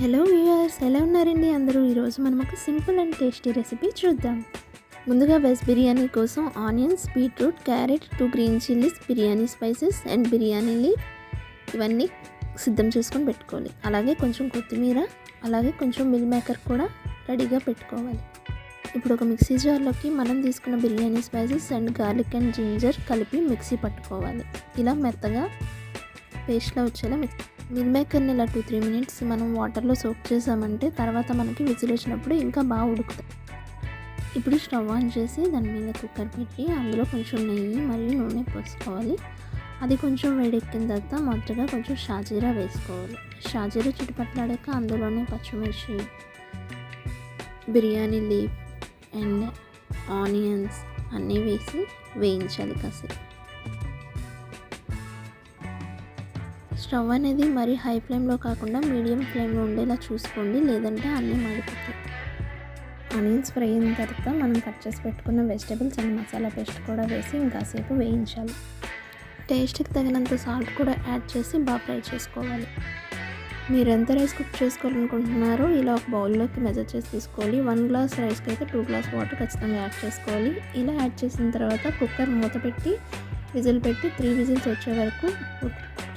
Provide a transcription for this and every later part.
Hello viewers ఎలా ఉన్నారండి అందరూ? ఈరోజు మనం ఒక సింపుల్ అండ్ టేస్టీ రెసిపీ చూద్దాం. ముందుగా వెజ్ బిర్యానీ కోసం onions beetroot carrot two green chillies biryani spices and biryani leaf ఇవన్నీ సిద్ధం చేసుకొని పెట్టుకోవాలి. అలాగే కొంచెం కొత్తిమీర అలాగే కొంచెం మిల్ మేకర్ కూడా రెడీగా పెట్టుకోవాలి. ఇప్పుడు ఒక మిక్సీ జార్లోకి మనం తీసుకున్న biryani spices and garlic and ginger కలిపి మిక్సీ పట్టుకోవాలి. ఇలా మెత్తగా పేస్ట్లో వచ్చేలా మిక్స్ మిల్ ఇలా టూ త్రీ మినిట్స్ మనం వాటర్లో సోక్ చేసామంటే తర్వాత మనకి విజిల్ వచ్చినప్పుడు ఇంకా బాగా ఉడుకుతాయి. ఇప్పుడు స్టవ్ ఆన్ చేసి దాని మీద కుక్కర్ పెట్టి అందులో కొంచెం నెయ్యి మరియు నూనె పోసుకోవాలి. అది కొంచెం వేడెక్కిన తర్వాత మొదటగా కొంచెం షాజీరా వేసుకోవాలి. షాజీరా చుట్టుపట్లాడాక అందులోనే పచ్చిమిర్చి బిర్యానీ లీఫ్ అండ్ ఆనియన్స్ అన్నీ వేసి వేయించాలి కాసేపు. స్టవ్ అనేది మరీ హై ఫ్లేమ్లో కాకుండా మీడియం ఫ్లేమ్లో ఉండేలా చూసుకోండి లేదంటే అన్నీ మాడిపోతాయి. ఆనియన్స్ ఫ్రై అయిన తర్వాత మనం కట్ చేసి పెట్టుకున్న వెజిటేబుల్స్ అండ్ మసాలా పేస్ట్ కూడా వేసి ఇంకాసేపు వేయించాలి. టేస్ట్కి తగినంత సాల్ట్ కూడా యాడ్ చేసి బాగా ఫ్రై చేసుకోవాలి. మీరు ఎంత రైస్ కుక్ చేసుకోవాలనుకుంటున్నారో ఇలా ఒక బౌల్లోకి మెజర్ చేసి తీసుకోవాలి. వన్ గ్లాస్ రైస్కి అయితే టూ గ్లాస్ వాటర్ ఖచ్చితంగా యాడ్ చేసుకోవాలి. ఇలా యాడ్ చేసిన తర్వాత కుక్కర్ మూత పెట్టి విజిల్ పెట్టి త్రీ విజిల్స్ వచ్చే వరకు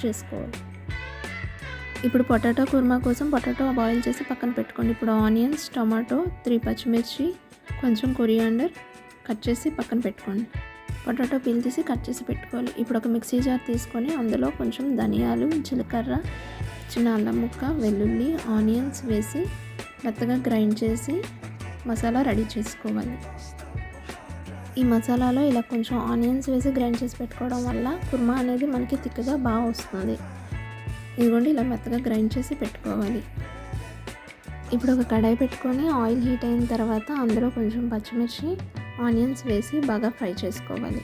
చేసుకోవాలి. ఇప్పుడు పొటాటో కుర్మా కోసం పొటాటో బాయిల్ చేసి పక్కన పెట్టుకోండి. ఇప్పుడు ఆనియన్స్ టమాటో త్రీ పచ్చిమిర్చి కొంచెం కొరియాండర్ కట్ చేసి పక్కన పెట్టుకోండి. పొటాటో పీల్ తీసి కట్ చేసి పెట్టుకోవాలి. ఇప్పుడు ఒక మిక్సీ జార్ తీసుకొని అందులో కొంచెం ధనియాలు జీలకర్ర చిన్న అల్లం ముక్క వెల్లుల్లి ఆనియన్స్ వేసి మెత్తగా గ్రైండ్ చేసి మసాలా రెడీ చేసుకోవాలి. ఈ మసాలాలో ఇలా కొంచెం ఆనియన్స్ వేసి గ్రైండ్ చేసి పెట్టుకోవడం వల్ల కుర్మా అనేది మనకి తిక్కగా బాగా వస్తుంది. ఇదిగోండి ఇలా మెత్తగా గ్రైండ్ చేసి పెట్టుకోవాలి. ఇప్పుడు ఒక కడాయి పెట్టుకొని ఆయిల్ హీట్ అయిన తర్వాత అందులో కొంచెం పచ్చిమిర్చి ఆనియన్స్ వేసి బాగా ఫ్రై చేసుకోవాలి.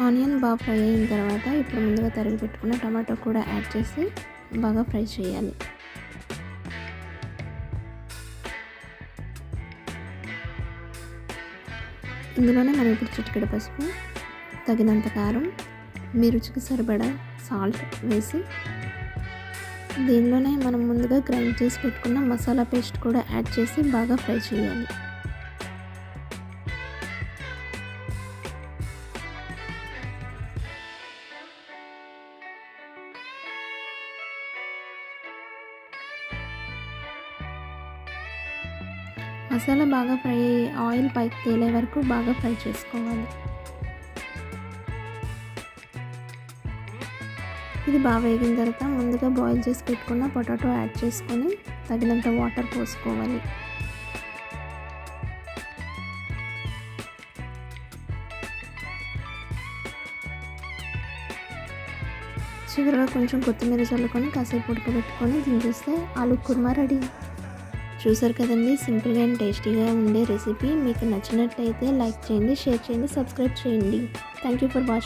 ఆనియన్ బాగా ఫ్రై అయిన తర్వాత ఇప్పుడు ముందుగా తరిగి పెట్టుకున్న టమాటో కూడా యాడ్ చేసి బాగా ఫ్రై చేయాలి. ఇందులోనే మనం ఇప్పుడు చిటికెడ పసుపు తగినంత కారం మీ రుచికి సరిపడా సాల్ట్ వేసి దీనిలోనే మనం ముందుగా గ్రైండ్ చేసి పెట్టుకున్న మసాలా పేస్ట్ కూడా యాడ్ చేసి బాగా ఫ్రై చేయాలి. మసాలా బాగా ఫ్రై ఆయిల్ పైకి తేలే వరకు బాగా ఫ్రై చేసుకోవాలి. ఇది బాగా వేగిన తర్వాత ముందుగా బాయిల్ చేసి పెట్టుకున్న పొటాటో యాడ్ చేసుకొని తగినంత వాటర్ పోసుకోవాలి. చివరిగా కొంచెం కొత్తిమీర చల్లుకొని కాసేపు ఉడకబెట్టుకొని దించేస్తే ఆలు కుర్మా రెడీ. చూసారు కదండి? సింపుల్గా అండ్ టేస్టీగా ఉండే రెసిపీ. మీకు నచ్చినట్లయితే లైక్ చేయండి షేర్ చేయండి సబ్స్క్రైబ్ చేయండి. Thank you for watching